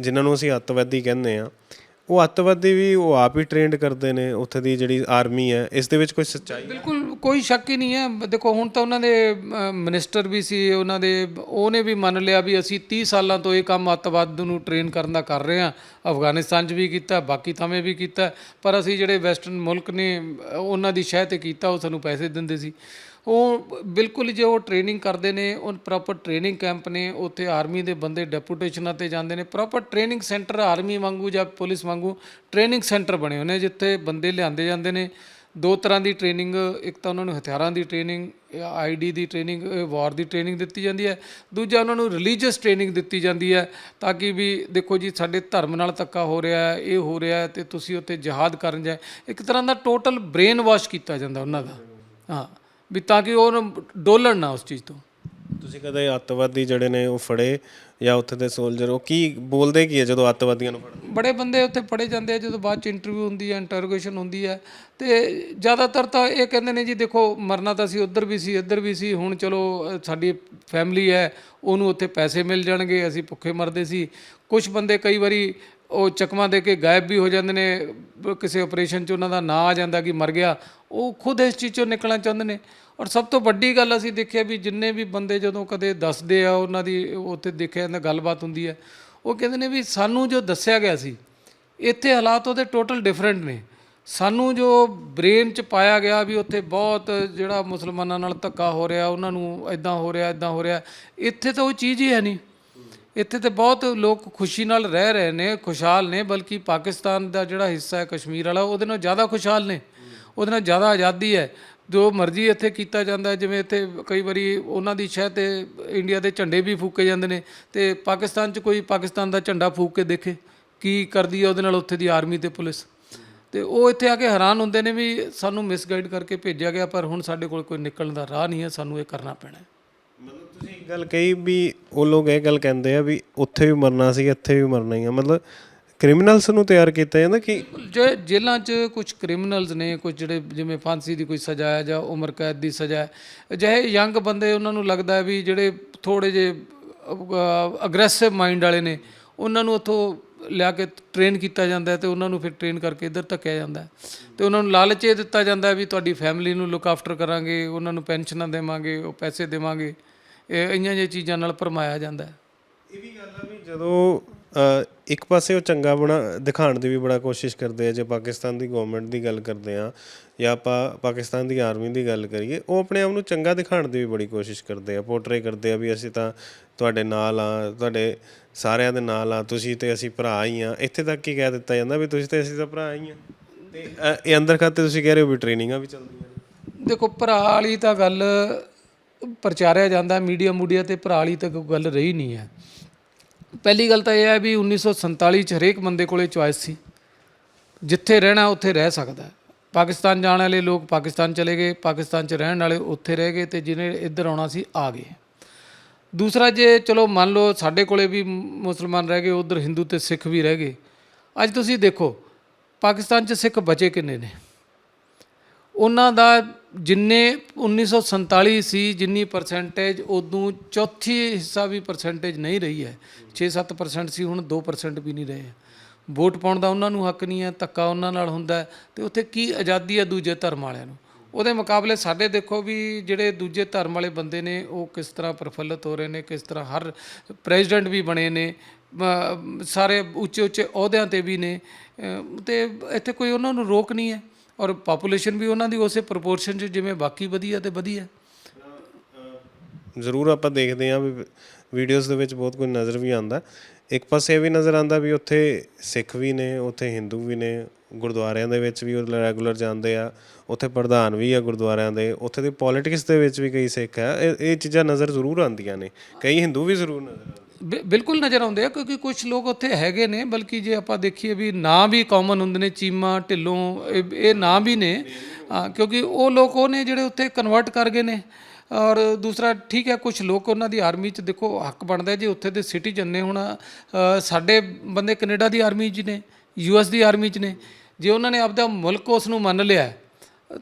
ਜਿਨ੍ਹਾਂ ਨੂੰ ਅਸੀਂ ਅੱਤਵਾਦੀ ਕਹਿੰਦੇ ਆ ਉਹ ਅੱਤਵਾਦੀ ਵੀ ਉਹ ਆਪ ਹੀ ਟ੍ਰੇਨਡ ਕਰਦੇ ਨੇ, ਉੱਥੇ ਦੀ ਜਿਹੜੀ ਆਰਮੀ ਹੈ, ਇਸ ਦੇ ਵਿੱਚ ਕੋਈ ਸੱਚਾਈ ਬਿਲਕੁਲ, ਕੋਈ ਸ਼ੱਕ ਹੀ ਨਹੀਂ ਹੈ। ਦੇਖੋ, ਹੁਣ ਤਾਂ ਉਹਨਾਂ ਦੇ ਮਿਨਿਸਟਰ ਵੀ ਸੀ, ਉਹਨਾਂ ਦੇ, ਉਹਨੇ ਵੀ ਮੰਨ ਲਿਆ ਵੀ ਅਸੀਂ 30 ਸਾਲਾਂ ਤੋਂ ਇਹ ਕੰਮ ਅੱਤਵਾਦ ਨੂੰ ਟ੍ਰੇਨ ਕਰਨ ਦਾ ਕਰ ਰਹੇ ਹਾਂ। ਅਫਗਾਨਿਸਤਾਨ 'ਚ ਵੀ ਕੀਤਾ, ਬਾਕੀ ਥਾਵੇਂ ਵੀ ਕੀਤਾ, ਪਰ ਅਸੀਂ ਜਿਹੜੇ ਵੈਸਟਰਨ ਮੁਲਕ ਨੇ, ਉਹਨਾਂ ਦੀ ਸ਼ਹਿ ਤੇ ਕੀਤਾ, ਉਹ ਸਾਨੂੰ ਪੈਸੇ ਦਿੰਦੇ ਸੀ। ਉਹ ਬਿਲਕੁਲ ਜੇ ਉਹ ਟ੍ਰੇਨਿੰਗ ਕਰਦੇ ਨੇ, ਉਹ ਪ੍ਰੋਪਰ ਟ੍ਰੇਨਿੰਗ ਕੈਂਪ ਨੇ, ਉੱਥੇ ਆਰਮੀ ਦੇ ਬੰਦੇ ਡੈਪੂਟੇਸ਼ਨਾਂ ਤੇ ਜਾਂਦੇ ਨੇ ਪ੍ਰੋਪਰ ਟ੍ਰੇਨਿੰਗ ਸੈਂਟਰ ਆਰਮੀ ਵਾਂਗੂ ਜਾਂ ਪੁਲਿਸ ਵਾਂਗੂ ਟ੍ਰੇਨਿੰਗ ਸੈਂਟਰ ਬਣੇ ਹੋਏ ਨੇ, ਜਿੱਥੇ ਬੰਦੇ ਲਿਆਂਦੇ ਜਾਂਦੇ ਨੇ। ਦੋ ਤਰ੍ਹਾਂ ਦੀ ਟ੍ਰੇਨਿੰਗ ਇੱਕ ਤਾਂ ਉਹਨਾਂ ਨੂੰ ਹਥਿਆਰਾਂ ਦੀ ਟ੍ਰੇਨਿੰਗ ਆਈਡੀ ਦੀ ਟ੍ਰੇਨਿੰਗ ਵਾਰ ਦੀ ਟ੍ਰੇਨਿੰਗ ਦਿੱਤੀ ਜਾਂਦੀ ਹੈ। ਦੂਜਾ ਉਹਨਾਂ ਨੂੰ ਰਿਲੀਜੀਅਸ ਟ੍ਰੇਨਿੰਗ ਦਿੱਤੀ ਜਾਂਦੀ ਹੈ, ਤਾਂ ਕਿ ਵੀ ਦੇਖੋ ਜੀ, ਸਾਡੇ ਧਰਮ ਨਾਲ ਧੱਕਾ ਹੋ ਰਿਹਾ ਹੈ, ਇਹ ਹੋ ਰਿਹਾ ਹੈ ਤੇ ਤੁਸੀਂ ਉੱਥੇ ਜਿਹਾਦ ਕਰਨ ਜਾਏ। ਇੱਕ ਤਰ੍ਹਾਂ ਦਾ ਟੋਟਲ ਬ੍ਰੇਨ ਵਾਸ਼ ਕੀਤਾ ਜਾਂਦਾ ਉਹਨਾਂ ਦਾ। ਹਾਂ। ਵੀ ਤਾਂ ਕਿ ਉਹ ਨਾ ਡੋਲਣ ਨਾ ਉਸ ਚੀਜ਼ ਤੋਂ। ਤੁਸੀਂ ਕਦੇ ਅੱਤਵਾਦੀ ਜਿਹੜੇ ਨੇ ਉਹ ਫੜੇ ਜਾਂ ਉੱਥੇ ਦੇ ਸੋਲਜਰ ਉਹ ਕੀ ਬੋਲਦੇ ਕੀ ਹੈ ਜਦੋਂ ਅੱਤਵਾਦੀਆਂ ਨੂੰ ਫੜਦੇ ਬੜੇ ਬੰਦੇ ਉੱਥੇ ਫੜੇ ਜਾਂਦੇ ਆ ਜਦੋਂ ਬਾਅਦ ਚ ਇੰਟਰਵਿਊ ਹੁੰਦੀ ਹੈ ਇੰਟਰੋਗੇਸ਼ਨ ਹੁੰਦੀ ਹੈ। ਤੇ ਜ਼ਿਆਦਾਤਰ ਤਾਂ ਇਹ ਕਹਿੰਦੇ ਨੇ ਜੀ ਦੇਖੋ ਮਰਨਾ ਤਾਂ ਅਸੀਂ ਉੱਧਰ ਵੀ ਸੀ ਇੱਧਰ ਵੀ ਸੀ ਹੁਣ ਚਲੋ ਸਾਡੀ ਫੈਮਿਲੀ ਹੈ ਉਹਨੂੰ ਉੱਥੇ ਪੈਸੇ ਮਿਲ ਜਾਣਗੇ ਅਸੀਂ ਭੁੱਖੇ ਮਰਦੇ ਸੀ। ਕੁਝ ਬੰਦੇ ਕਈ ਵਾਰੀ ਉਹ ਚਕਮਾ ਦੇ ਕੇ ਗਾਇਬ ਵੀ ਹੋ ਜਾਂਦੇ ਨੇ ਕਿਸੇ ਆਪਰੇਸ਼ਨ 'ਚ ਉਹਨਾਂ ਦਾ ਨਾਂ ਆ ਜਾਂਦਾ ਕਿ ਮਰ ਗਿਆ ਉਹ ਖੁਦ ਇਸ ਚੀਜ਼ 'ਚੋਂ ਨਿਕਲਣਾ ਚਾਹੁੰਦੇ ਨੇ। ਔਰ ਸਭ ਤੋਂ ਵੱਡੀ ਗੱਲ ਅਸੀਂ ਦੇਖਿਆ ਵੀ ਜਿੰਨੇ ਵੀ ਬੰਦੇ ਜਦੋਂ ਕਦੇ ਦੱਸਦੇ ਆ, ਉਹਨਾਂ ਦੀ ਉੱਥੇ ਦੇਖਿਆ ਜਾਂਦਾ ਗੱਲਬਾਤ ਹੁੰਦੀ ਹੈ। ਉਹ ਕਹਿੰਦੇ ਨੇ ਵੀ ਸਾਨੂੰ ਜੋ ਦੱਸਿਆ ਗਿਆ ਸੀ, ਇੱਥੇ ਹਾਲਾਤ ਉਹਦੇ ਟੋਟਲ ਡਿਫਰੈਂਟ ਨੇ। ਸਾਨੂੰ ਜੋ ਬ੍ਰੇਨ ਚ ਪਾਇਆ ਗਿਆ ਵੀ ਉੱਥੇ ਬਹੁਤ ਜਿਹੜਾ ਮੁਸਲਮਾਨਾਂ ਨਾਲ ਧੱਕਾ ਹੋ ਰਿਹਾ, ਉਹਨਾਂ ਨੂੰ ਇਦਾਂ ਹੋ ਰਿਹਾ ਇਦਾਂ ਹੋ ਰਿਹਾ, ਇੱਥੇ ਤਾਂ ਉਹ ਚੀਜ਼ ਹੀ ਹੈ ਨਹੀਂ। ਇੱਥੇ ਤੇ ਬਹੁਤ ਲੋਕ ਖੁਸ਼ੀ ਨਾਲ ਰਹਿ ਰਹੇ ਨੇ, ਖੁਸ਼ਹਾਲ ਨੇ, ਬਲਕਿ ਪਾਕਿਸਤਾਨ ਦਾ ਜਿਹੜਾ ਹਿੱਸਾ ਹੈ ਕਸ਼ਮੀਰ ਵਾਲਾ, ਉਹਦੇ ਨਾਲ ਜ਼ਿਆਦਾ ਖੁਸ਼ਹਾਲ ਨੇ। ਉਹਦੇ ਨਾਲ ਜ਼ਿਆਦਾ ਆਜ਼ਾਦੀ ਹੈ। ਜੋ ਮਰਜ਼ੀ ਇੱਥੇ ਕੀਤਾ ਜਾਂਦਾ, ਜਿਵੇਂ ਇੱਥੇ ਕਈ ਵਾਰੀ ਉਹਨਾਂ ਦੀ ਸ਼ਹਿ ਤੇ ਇੰਡੀਆ ਦੇ ਝੰਡੇ ਵੀ ਫੂਕੇ ਜਾਂਦੇ ਨੇ ਤੇ ਪਾਕਿਸਤਾਨ 'ਚ ਕੋਈ ਪਾਕਿਸਤਾਨ ਦਾ ਝੰਡਾ ਫੂਕ ਕੇ ਦੇਖੇ, ਕੀ ਕਰਦੀ ਹੈ ਉਹਦੇ ਨਾਲ ਉੱਥੇ ਦੀ ਆਰਮੀ ਤੇ ਪੁਲਿਸ। ਤੇ ਉਹ ਇੱਥੇ ਆ ਕੇ ਹੈਰਾਨ ਹੁੰਦੇ ਨੇ ਵੀ ਸਾਨੂੰ ਮਿਸਗਾਈਡ ਕਰਕੇ ਭੇਜਿਆ ਗਿਆ, ਪਰ ਹੁਣ ਸਾਡੇ ਕੋਲ ਕੋਈ ਨਿਕਲਣ ਦਾ ਰਾਹ ਨਹੀਂ ਹੈ, ਸਾਨੂੰ ਇਹ ਕਰਨਾ ਪੈਣਾ ਹੈ। ਮਤਲਬ ਤੁਸੀਂ ਇੱਕ ਗੱਲ ਕਹੀ ਵੀ ਉਹ ਲੋਕ ਇਹ ਗੱਲ ਕਹਿੰਦੇ ਆ ਵੀ ਉੱਥੇ ਵੀ ਮਰਨਾ ਸੀ, ਇੱਥੇ ਵੀ ਮਰਨਾ ਹੀ ਆ। ਮਤਲਬ ਕ੍ਰਿਮੀਨਲਸ ਨੂੰ ਤਿਆਰ ਕੀਤਾ ਜਾਂਦਾ ਕਿ ਜੇ ਜੇਲ੍ਹਾਂ 'ਚ ਕੁਝ ਕ੍ਰਿਮੀਨਲਸ ਨੇ ਕੁਝ ਜਿਹੜੇ ਜਿਵੇਂ ਫਾਂਸੀ ਦੀ ਕੋਈ ਸਜ਼ਾ ਹੈ ਜਾਂ ਉਮਰ ਕੈਦ ਦੀ ਸਜ਼ਾ ਹੈ ਅਜਿਹੇ ਯੰਗ ਬੰਦੇ ਉਹਨਾਂ ਨੂੰ ਲੱਗਦਾ ਹੈ ਵੀ ਜਿਹੜੇ ਥੋੜੇ ਜੇ ਅਗਰੈਸਿਵ ਮਾਈਂਡ ਵਾਲੇ ਨੇ ਉਹਨਾਂ ਨੂੰ ਉੱਥੋਂ ਲਿਆ ਕੇ ਟ੍ਰੇਨ ਕੀਤਾ ਜਾਂਦਾ ਤੇ ਉਹਨਾਂ ਨੂੰ ਫਿਰ ਟ੍ਰੇਨ ਕਰਕੇ ਇੱਧਰ ਧੱਕਿਆ ਜਾਂਦਾ ਤੇ ਉਹਨਾਂ ਨੂੰ ਲਾਲਚ ਇਹ ਦਿੱਤਾ ਜਾਂਦਾ ਵੀ ਤੁਹਾਡੀ ਫੈਮਿਲੀ ਨੂੰ ਲੁੱਕ ਆਫਟਰ ਕਰਾਂਗੇ ਉਹਨਾਂ ਨੂੰ ਪੈਨਸ਼ਨਾਂ ਦੇਵਾਂਗੇ ਉਹ ਪੈਸੇ ਦੇਵਾਂਗੇ ਇਹ ਇਹੀਆਂ ਜਿਹੀਆਂ ਚੀਜ਼ਾਂ ਨਾਲ ਭਰਮਾਇਆ ਜਾਂਦਾ ਇਹ ਵੀ ਗੱਲ ਆ ਵੀ ਜਦੋਂ ਇੱਕ ਪਾਸੇ ਉਹ ਚੰਗਾ ਬਣਾ ਦਿਖਾਉਣ ਦੀ ਵੀ ਬੜਾ ਕੋਸ਼ਿਸ਼ ਕਰਦੇ ਆ, ਜੇ ਪਾਕਿਸਤਾਨ ਦੀ ਗਵਰਨਮੈਂਟ ਦੀ ਗੱਲ ਕਰਦੇ ਆ ਜਾਂ ਆਪਾਂ ਪਾਕਿਸਤਾਨ ਦੀ ਆਰਮੀ ਦੀ ਗੱਲ ਕਰੀਏ, ਉਹ ਆਪਣੇ ਆਪ ਨੂੰ ਚੰਗਾ ਦਿਖਾਉਣ ਦੀ ਵੀ ਬੜੀ ਕੋਸ਼ਿਸ਼ ਕਰਦੇ ਆ ਪੋਰਟਰੇ ਕਰਦੇ ਆ ਵੀ ਅਸੀਂ ਤਾਂ ਤੁਹਾਡੇ ਨਾਲ ਆ, ਤੁਹਾਡੇ ਸਾਰਿਆਂ ਦੇ ਨਾਲ ਆ, ਤੁਸੀਂ ਤੇ ਅਸੀਂ ਭਰਾ ਹੀ ਆ। ਇੱਥੇ ਤੱਕ ਕੀ ਕਹਿ ਦਿੱਤਾ ਜਾਂਦਾ ਵੀ ਤੁਸੀਂ ਤੇ ਅਸੀਂ ਤਾਂ ਭਰਾ ਹੀ ਆ। ਤੇ ਇਹ ਅੰਦਰ ਖਾਤੇ ਤੁਸੀਂ ਕਹਿ ਰਹੇ ਹੋ ਵੀ ਟ੍ਰੇਨਿੰਗਾਂ ਵੀ ਚੱਲਦੀਆਂ ਦੇਖੋ, ਭਰਾ ਵਾਲੀ ਤਾਂ ਗੱਲ ਪ੍ਰਚਾਰਿਆ ਜਾਂਦਾ ਮੀਡੀਆ ਮੂਡੀਆ ਤੇ ਭਰਾ ਵਾਲੀ ਤਾਂ ਕੋਈ ਗੱਲ ਰਹੀ ਨਹੀਂ ਹੈ। ਪਹਿਲੀ ਗੱਲ ਤਾਂ ਇਹ ਹੈ ਵੀ 1947 ਚ ਹਰੇਕ ਬੰਦੇ ਕੋਲੇ ਚੁਆਇਸ ਸੀ। ਜਿੱਥੇ ਰਹਿਣਾ, ਉੱਥੇ ਰਹਿ ਸਕਦਾ ਹੈ। ਪਾਕਿਸਤਾਨ ਜਾਣ ਵਾਲੇ ਲੋਕ ਪਾਕਿਸਤਾਨ ਚਲੇ ਗਏ, ਪਾਕਿਸਤਾਨ ਚ ਰਹਿਣ ਵਾਲੇ ਉੱਥੇ ਰਹਿ ਗਏ ਤੇ ਜਿਹਨੇ ਇੱਧਰ ਆਉਣਾ ਸੀ, ਆ ਗਏ। ਦੂਸਰਾ ਜੇ ਚਲੋ ਮੰਨ ਲਓ ਸਾਡੇ ਕੋਲੇ ਵੀ ਮੁਸਲਮਾਨ ਰਹਿ ਗਏ, ਉਧਰ ਹਿੰਦੂ ਤੇ ਸਿੱਖ ਵੀ ਰਹਿ ਗਏ। ਅੱਜ ਤੁਸੀਂ ਦੇਖੋ, ਪਾਕਿਸਤਾਨ ਚ ਸਿੱਖ ਬਚੇ ਕਿੰਨੇ ਨੇ? ਉਹਨਾਂ ਦਾ ਜਿੰਨੇ 1947 ਸੀ ਜਿੰਨੀ ਪਰਸੈਂਟੇਜ ਉਦੋਂ ਚੌਥੀ ਹਿੱਸਾ ਵੀ ਪਰਸੈਂਟੇਜ ਨਹੀਂ ਰਹੀ ਹੈ। 6-7% ਸੀ ਹੁਣ 2% ਵੀ ਨਹੀਂ ਰਹੇ। ਵੋਟ ਪਾਉਣ ਦਾ ਉਹਨਾਂ ਨੂੰ ਹੱਕ ਨਹੀਂ ਹੈ ਧੱਕਾ ਉਹਨਾਂ ਨਾਲ ਹੁੰਦਾ ਹੈ। ਤੇ ਉੱਥੇ ਕੀ ਆਜ਼ਾਦੀ ਹੈ ਦੂਜੇ ਧਰਮ ਵਾਲਿਆਂ ਨੂੰ? ਉਹਦੇ ਮੁਕਾਬਲੇ ਸਾਡੇ ਦੇਖੋ ਵੀ ਜਿਹੜੇ ਦੂਜੇ ਧਰਮ ਵਾਲੇ ਬੰਦੇ ਨੇ ਉਹ ਕਿਸ ਤਰ੍ਹਾਂ ਪ੍ਰਫੁੱਲਤ ਹੋ ਰਹੇ ਨੇ ਕਿਸ ਤਰ੍ਹਾਂ ਹਰ ਪ੍ਰੈਜ਼ੀਡੈਂਟ ਵੀ ਬਣੇ ਨੇ ਸਾਰੇ ਉੱਚੇ ਉੱਚੇ ਅਹੁਦਿਆਂ ਤੇ ਵੀ ਨੇ। ਅ, ਤੇ ਇੱਥੇ ਕੋਈ ਉਹਨਾਂ ਨੂੰ ਰੋਕ ਨਹੀਂ ਹੈ। ਔਰ ਪਾਪੂਲੇਸ਼ਨ ਵੀ ਉਹਨਾਂ ਦੀ ਉਸੇ ਪ੍ਰੋਪੋਰਸ਼ਨ 'ਚ ਜਿਵੇਂ ਬਾਕੀ ਵਧੀਆ ਤੇ ਵਧੀਆ। ਜ਼ਰੂਰ ਆਪਾਂ ਦੇਖਦੇ ਹਾਂ ਵੀ ਵੀਡੀਓਜ਼ ਦੇ ਵਿੱਚ ਬਹੁਤ ਕੁਝ ਨਜ਼ਰ ਵੀ ਆਉਂਦਾ। ਇੱਕ ਪਾਸੇ ਇਹ ਵੀ ਨਜ਼ਰ ਆਉਂਦਾ ਵੀ ਉੱਥੇ ਸਿੱਖ ਵੀ ਨੇ, ਉੱਥੇ ਹਿੰਦੂ ਵੀ ਨੇ, ਗੁਰਦੁਆਰਿਆਂ ਦੇ ਵਿੱਚ ਵੀ ਉਹ ਰੈਗੂਲਰ ਜਾਂਦੇ ਆ, ਉੱਥੇ ਪ੍ਰਧਾਨ ਵੀ ਆ ਗੁਰਦੁਆਰਿਆਂ ਦੇ, ਉੱਥੇ ਦੀ ਪੋਲਿਟਿਕਸ ਦੇ ਵਿੱਚ ਵੀ ਕਈ ਸਿੱਖ ਆ। ਇਹ ਇਹ ਚੀਜ਼ਾਂ ਨਜ਼ਰ ਜ਼ਰੂਰ ਆਉਂਦੀਆਂ ਨੇ। ਕਈ ਹਿੰਦੂ ਵੀ ਜ਼ਰੂਰ ਨਜ਼ਰ ਆਉਂਦੇ ਬਿਲਕੁਲ ਨਜ਼ਰ ਆਉਂਦੇ ਆ ਕਿਉਂਕਿ ਕੁਝ ਲੋਕ ਉੱਥੇ ਹੈਗੇ ਨੇ ਬਲਕਿ ਜੇ ਆਪਾਂ ਦੇਖੀਏ ਵੀ ਨਾਂ ਵੀ ਕਾਮਨ ਹੁੰਦੇ ਨੇ ਚੀਮਾ ਢਿੱਲੋਂ ਇਹ ਇਹ ਨਾਂ ਵੀ ਨੇ ਕਿਉਂਕਿ ਉਹ ਲੋਕ ਉਹ ਨੇ ਜਿਹੜੇ ਉੱਥੇ ਕਨਵਰਟ ਕਰ ਗਏ ਨੇ। ਔਰ ਦੂਸਰਾ ਠੀਕ ਹੈ ਕੁਝ ਲੋਕ ਉਹਨਾਂ ਦੀ ਆਰਮੀ 'ਚ ਦੇਖੋ ਹੱਕ ਬਣਦਾ ਜੇ ਉੱਥੇ ਦੇ ਸਿਟੀਜ਼ਨ ਨੇ ਹੁਣ ਸਾਡੇ ਬੰਦੇ ਕੈਨੇਡਾ ਦੀ ਆਰਮੀ 'ਚ ਨੇ ਯੂਐਸ ਦੀ ਆਰਮੀ 'ਚ ਨੇ ਜੇ ਉਹਨਾਂ ਨੇ ਆਪਦਾ ਮੁਲਕ ਉਸ ਨੂੰ ਮੰਨ ਲਿਆ ਹੈ,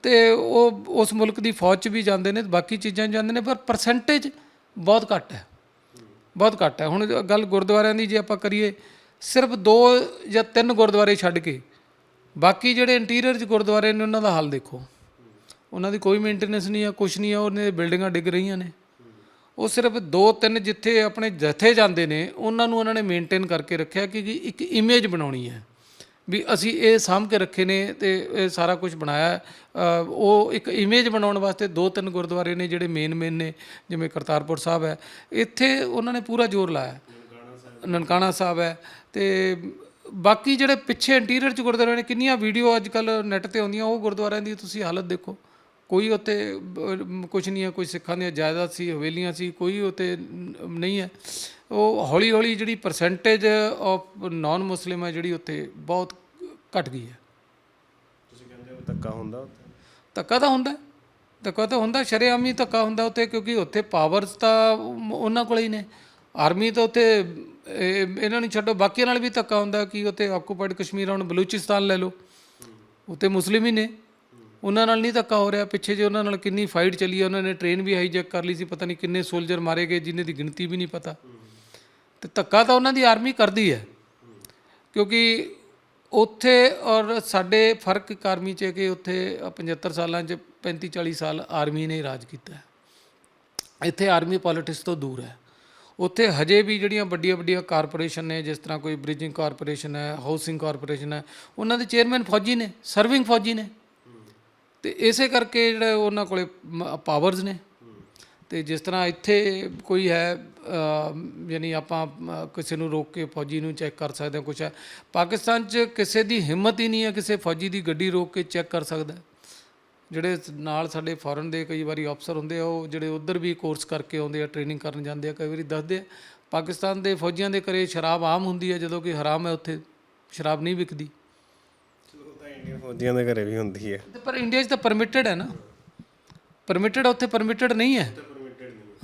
ਤੇ ਉਹ ਉਸ ਮੁਲਕ ਦੀ ਫੌਜ 'ਚ ਵੀ ਜਾਂਦੇ ਨੇ ਬਾਕੀ ਚੀਜ਼ਾਂ 'ਚ ਜਾਂਦੇ ਨੇ ਪਰ ਪਰਸੈਂਟੇਜ ਬਹੁਤ ਘੱਟ ਹੈ। ਬਹੁਤ ਘੱਟ ਹੈ। ਹੁਣ ਗੱਲ ਗੁਰਦੁਆਰਿਆਂ ਦੀ ਜੇ ਆਪਾਂ ਕਰੀਏ, ਸਿਰਫ ਦੋ ਜਾਂ ਤਿੰਨ ਗੁਰਦੁਆਰੇ ਛੱਡ ਕੇ, ਬਾਕੀ ਜਿਹੜੇ ਇੰਟੀਰੀਅਰ ਚ ਗੁਰਦੁਆਰੇ ਨੇ, ਉਹਨਾਂ ਦਾ ਹਾਲ ਦੇਖੋ। ਉਹਨਾਂ ਦੀ ਕੋਈ ਮੇਨਟੇਨੈਂਸ ਨਹੀਂ ਆ, ਕੁਛ ਨਹੀਂ ਆ, ਉਹਨਾਂ ਉਹਨੇ ਬਿਲਡਿੰਗਾਂ ਡਿੱਗ ਰਹੀਆਂ ਨੇ। ਉਹ ਸਿਰਫ ਦੋ ਤਿੰਨ ਜਿੱਥੇ ਆਪਣੇ ਜਥੇ ਜਾਂਦੇ ਨੇ, ਉਹਨਾਂ ਨੂੰ ਉਹਨਾਂ ਨੇ ਮੇਨਟੇਨ ਕਰਕੇ ਰੱਖਿਆ ਕਿ ਕਿ ਇੱਕ ਇਮੇਜ ਬਣਾਉਣੀ ਹੈ। ਵੀ ਅਸੀਂ ਇਹ ਸਾਂਭ ਕੇ ਰੱਖੇ ਨੇ ਤੇ ਇਹ ਸਾਰਾ ਕੁਝ ਬਣਾਇਆ ਉਹ ਇੱਕ ਇਮੇਜ ਬਣਾਉਣ ਵਾਸਤੇ ਦੋ ਤਿੰਨ ਗੁਰਦੁਆਰੇ ਨੇ ਜਿਹੜੇ ਮੇਨ ਮੇਨ ਨੇ, ਜਿਵੇਂ ਕਰਤਾਰਪੁਰ ਸਾਹਿਬ ਹੈ। ਇੱਥੇ ਉਹਨਾਂ ਨੇ ਪੂਰਾ ਜ਼ੋਰ ਲਾਇਆ ਨਨਕਾਣਾ ਸਾਹਿਬ ਹੈ ਤੇ ਬਾਕੀ ਜਿਹੜੇ ਪਿੱਛੇ ਇੰਟੀਰੀਅਰ ਚ ਗੁਰਦੁਆਰੇ ਨੇ, ਕਿੰਨੀਆਂ ਵੀਡੀਓ ਅੱਜ ਕੱਲ ਨੈਟ ਤੇ ਆਉਂਦੀਆਂ, ਉਹ ਗੁਰਦੁਆਰਿਆਂ ਦੀ ਤੁਸੀਂ ਹਾਲਤ ਦੇਖੋ। ਕੋਈ ਉੱਥੇ ਕੁਝ ਨਹੀਂ ਹੈ ਕੋਈ ਸਿੱਖਾਂ ਦੀਆਂ ਜਾਇਦਾਦ ਸੀ ਹਵੇਲੀਆਂ ਸੀ ਕੋਈ ਉੱਥੇ ਨਹੀਂ ਹੈ। ਉਹ ਹੌਲੀ ਹੌਲੀ ਜਿਹੜੀ ਪਰਸੈਂਟੇਜ ਆਫ ਨਾਨ ਮੁਸਲਿਮ ਹੈ ਜਿਹੜੀ ਉੱਥੇ ਬਹੁਤ ਘਟ ਗਈ ਹੈ। ਤੁਸੀਂ ਕਹਿੰਦੇ ਹੋ ਧੱਕਾ ਹੁੰਦਾ ਧੱਕਾ ਤਾਂ ਹੁੰਦਾ। ਧੱਕਾ ਤਾਂ ਹੁੰਦਾ ਸ਼ਰੇਆਮ ਹੀ ਧੱਕਾ ਹੁੰਦਾ ਉੱਥੇ ਕਿਉਂਕਿ ਉੱਥੇ ਪਾਵਰਸ ਤਾਂ ਉਹਨਾਂ ਕੋਲ ਹੀ ਨੇ। ਆਰਮੀ ਤਾਂ ਉੱਥੇ ਇਹ- ਇਹਨਾਂ ਨੂੰ ਛੱਡੋ ਬਾਕੀਆਂ ਨਾਲ ਵੀ ਧੱਕਾ ਹੁੰਦਾ ਕਿ ਉੱਥੇ ਆਕੂਪਾਈਡ ਕਸ਼ਮੀਰ ਹੁਣ ਬਲੂਚਿਸਤਾਨ ਲੈ ਲਓ। ਉੱਥੇ ਮੁਸਲਿਮ ਹੀ ਨੇ। ਉਹਨਾਂ ਨਾਲ ਨਹੀਂ ਧੱਕਾ ਹੋ ਰਿਹਾ। ਪਿੱਛੇ ਜੇ ਉਹਨਾਂ ਨਾਲ ਕਿੰਨੀ ਫਾਈਟ ਚੱਲੀ ਹੈ ਉਹਨਾਂ ਨੇ ਟ੍ਰੇਨ ਵੀ ਹਾਈਜੈਕ ਕਰ ਲਈ ਸੀ, ਪਤਾ ਨਹੀਂ ਕਿੰਨੇ ਸੋਲਜਰ ਮਾਰੇ ਗਏ, ਜਿਨ੍ਹਾਂ ਦੀ ਗਿਣਤੀ ਵੀ ਨਹੀਂ ਪਤਾ। ਤੇ ਧੱਕਾ ਤਾਂ ਉਹਨਾਂ ਦੀ ਆਰਮੀ ਕਰਦੀ ਹੈ। ਕਿਉਂਕਿ ਉੱਥੇ ਔਰ ਸਾਡੇ ਫ਼ਰਕ ਇੱਕ ਆਰਮੀ 'ਚ ਹੈ ਕਿ ਉੱਥੇ 75 ਸਾਲਾਂ 'ਚ 35 40 ਸਾਲ ਆਰਮੀ ਨੇ ਰਾਜ ਕੀਤਾ ਹੈ। ਇੱਥੇ ਆਰਮੀ ਪੋਲਿਟਿਕਸ ਤੋਂ ਦੂਰ ਹੈ। ਉੱਥੇ ਹਜੇ ਵੀ ਜਿਹੜੀਆਂ ਵੱਡੀਆਂ ਵੱਡੀਆਂ ਕਾਰਪੋਰੇਸ਼ਨ ਨੇ, ਜਿਸ ਤਰ੍ਹਾਂ ਕੋਈ ਬ੍ਰਿਜਿੰਗ ਕਾਰਪੋਰੇਸ਼ਨ ਹੈ ਹਾਊਸਿੰਗ ਕਾਰਪੋਰੇਸ਼ਨ ਹੈ, ਉਹਨਾਂ ਦੇ ਚੇਅਰਮੈਨ ਫੌਜੀ ਨੇ ਸਰਵਿੰਗ ਫੌਜੀ ਨੇ। ਤੇ ਇਸੇ ਕਰਕੇ ਜਿਹੜਾ ਉਹਨਾਂ ਕੋਲੇ ਪਾਵਰਸ ਨੇ। ਤੇ ਜਿਸ ਤਰ੍ਹਾਂ ਇੱਥੇ ਕੋਈ ਹੈ ਯਾਨੀ ਆਪਾਂ ਕਿਸੇ ਨੂੰ ਰੋਕ ਕੇ ਫੌਜੀ ਨੂੰ ਚੈੱਕ ਕਰ ਸਕਦੇ ਹਾਂ, ਕੁਛ ਹੈ। ਪਾਕਿਸਤਾਨ 'ਚ ਕਿਸੇ ਦੀ ਹਿੰਮਤ ਹੀ ਨਹੀਂ ਹੈ ਕਿਸੇ ਫੌਜੀ ਦੀ ਗੱਡੀ ਰੋਕ ਕੇ ਚੈੱਕ ਕਰ ਸਕਦਾ। ਜਿਹੜੇ ਨਾਲ ਸਾਡੇ ਫੋਰਨ ਦੇ ਕਈ ਵਾਰੀ ਅਫਸਰ ਹੁੰਦੇ ਆ, ਉਹ ਜਿਹੜੇ ਉਧਰ ਵੀ ਕੋਰਸ ਕਰਕੇ ਆਉਂਦੇ ਆ ਟ੍ਰੇਨਿੰਗ ਕਰਨ ਜਾਂਦੇ ਆ, ਕਈ ਵਾਰੀ ਦੱਸਦੇ ਆ। ਪਾਕਿਸਤਾਨ ਦੇ ਫੌਜੀਆਂ ਦੇ ਘਰੇ ਸ਼ਰਾਬ ਆਮ ਹੁੰਦੀ ਹੈ, ਜਦੋਂ ਕਿ ਹਰਾਮ ਹੈ ਉੱਥੇ। ਸ਼ਰਾਬ ਨਹੀਂ ਵਿਕਦੀ। ਫੌਜੀਆਂ ਦੇ ਘਰੇ ਵੀ ਹੁੰਦੀ ਹੈ। ਤੇ ਪਰ ਇੰਡੀਆ 'ਚ ਤਾਂ ਪਰਮਿਟਡ ਹੈ ਨਾ। ਪਰਮਿਟਡ ਉੱਥੇ ਪਰਮਿਟਡ ਨਹੀਂ ਹੈ।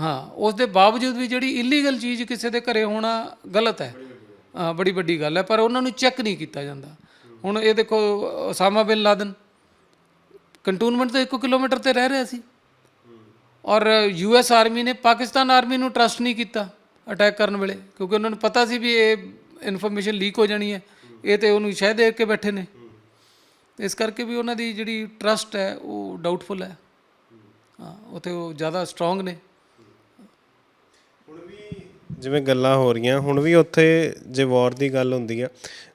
ਹਾਂ। ਉਸ ਦੇ ਬਾਵਜੂਦ ਵੀ ਜਿਹੜੀ ਇਲੀਗਲ ਚੀਜ਼ ਕਿਸੇ ਦੇ ਘਰੇ ਹੋਣਾ ਗਲਤ ਹੈ। ਹਾਂ। ਬੜੀ ਵੱਡੀ ਗੱਲ ਹੈ ਪਰ ਉਹਨਾਂ ਨੂੰ ਚੈੱਕ ਨਹੀਂ ਕੀਤਾ ਜਾਂਦਾ। ਹੁਣ ਇਹ ਦੇਖੋ ਉਸਾਮਾ ਬਿਨ ਲਾਦਨ ਕੰਟੋਨਮੈਂਟ ਤੋਂ 1 ਕਿਲੋਮੀਟਰ ਤੇ ਰਹਿ ਰਿਹਾ ਸੀ। ਔਰ ਯੂ ਐਸ ਆਰਮੀ ਨੇ ਪਾਕਿਸਤਾਨ ਆਰਮੀ ਨੂੰ ਟਰਸਟ ਨਹੀਂ ਕੀਤਾ ਅਟੈਕ ਕਰਨ ਵੇਲੇ ਕਿਉਂਕਿ ਉਹਨਾਂ ਨੂੰ ਪਤਾ ਸੀ ਵੀ ਇਹ ਇਨਫੋਰਮੇਸ਼ਨ ਲੀਕ ਹੋ ਜਾਣੀ ਹੈ। ਇਹ ਤੇ ਉਹਨੂੰ ਸ਼ਹਿ ਦੇ ਕੇ ਬੈਠੇ ਨੇ। ਇਸ ਕਰਕੇ ਵੀ ਉਹਨਾਂ ਦੀ ਜਿਹੜੀ ਟਰਸਟ ਹੈ ਉਹ ਡਾਊਟਫੁਲ ਹੈ। ਹਾਂ ਉੱਥੇ ਉਹ ਜ਼ਿਆਦਾ ਸਟਰੋਂਗ ਨੇ। ਹੁਣ ਵੀ ਜਿਵੇਂ ਗੱਲਾਂ ਹੋ ਰਹੀਆਂ ਹੁਣ ਵੀ ਉੱਥੇ ਜੇ ਵਾਰ ਦੀ ਗੱਲ ਹੁੰਦੀ ਆ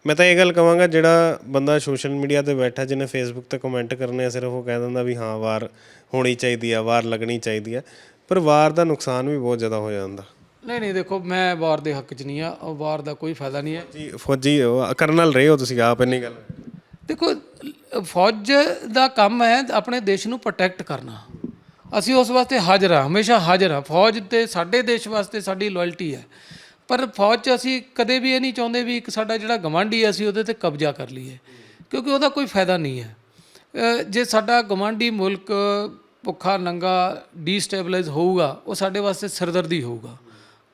ਮੈਂ ਤਾਂ ਇਹ ਗੱਲ ਕਵਾਂਗਾ ਜਿਹੜਾ ਬੰਦਾ ਸੋਸ਼ਲ ਮੀਡੀਆ ਤੇ ਬੈਠਾ ਜਿਹਨੇ ਫੇਸਬੁੱਕ ਤੇ ਕਮੈਂਟ ਕਰਨੇ ਆ ਸਿਰਫ ਉਹ ਕਹਿ ਦਿੰਦਾ ਵੀ ਹਾਂ ਵਾਰ ਹੋਣੀ ਚਾਹੀਦੀ ਆ ਵਾਰ ਲੱਗਣੀ ਚਾਹੀਦੀ ਆ ਪਰ ਵਾਰ ਦਾ ਨੁਕਸਾਨ ਵੀ ਬਹੁਤ ਜ਼ਿਆਦਾ ਹੋ ਜਾਂਦਾ। ਨਹੀਂ ਨਹੀਂ ਦੇਖੋ ਮੈਂ ਵਾਰ ਦੇ ਹੱਕ 'ਚ ਨਹੀਂ ਆ ਵਾਰ ਦਾ ਕੋਈ ਫਾਇਦਾ ਨਹੀਂ ਹੈ। ਜੀ ਫੌਜੀ ਕਰਨਲ ਰਹੇ ਹੋ ਤੁਸੀਂ ਆਪ ਇੰਨੀ ਗੱਲ। ਦੇਖੋ ਫੌਜ ਦਾ ਕੰਮ ਹੈ ਆਪਣੇ ਦੇਸ਼ ਨੂੰ ਪ੍ਰੋਟੈਕਟ ਕਰਨਾ। ਅਸੀਂ ਉਸ ਵਾਸਤੇ ਹਾਜ਼ਰ ਹਾਂ, ਹਮੇਸ਼ਾ ਹਾਜ਼ਰ ਹਾਂ। ਫੌਜ ਤੇ ਸਾਡੇ ਦੇਸ਼ ਵਾਸਤੇ ਸਾਡੀ ਲਾਇਲਟੀ ਹੈ। ਪਰ ਫੌਜ 'ਚ ਅਸੀਂ ਕਦੇ ਵੀ ਇਹ ਨਹੀਂ ਚਾਹੁੰਦੇ ਵੀ ਇੱਕ ਸਾਡਾ ਜਿਹੜਾ ਗਵਾਂਢੀ ਹੈ ਅਸੀਂ ਉਹਦੇ ਤੇ ਕਬਜ਼ਾ ਕਰ ਲਈਏ, ਕਿਉਂਕਿ ਉਹਦਾ ਕੋਈ ਫਾਇਦਾ ਨਹੀਂ ਹੈ। ਜੇ ਸਾਡਾ ਗਵਾਂਢੀ ਮੁਲਕ ਭੁੱਖਾ, ਨੰਗਾ ਡੀਸਟੇਬਲਾਈਜ਼ ਹੋਊਗਾ, ਉਹ ਸਾਡੇ ਵਾਸਤੇ ਸਿਰਦਰਦੀ ਹੋਊਗਾ।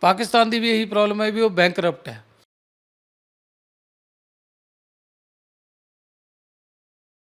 ਪਾਕਿਸਤਾਨ ਦੀ ਵੀ ਇਹੀ ਪ੍ਰੋਬਲਮ ਹੈ ਵੀ ਉਹ ਬੈਂਕਰਪਟ ਹੈ।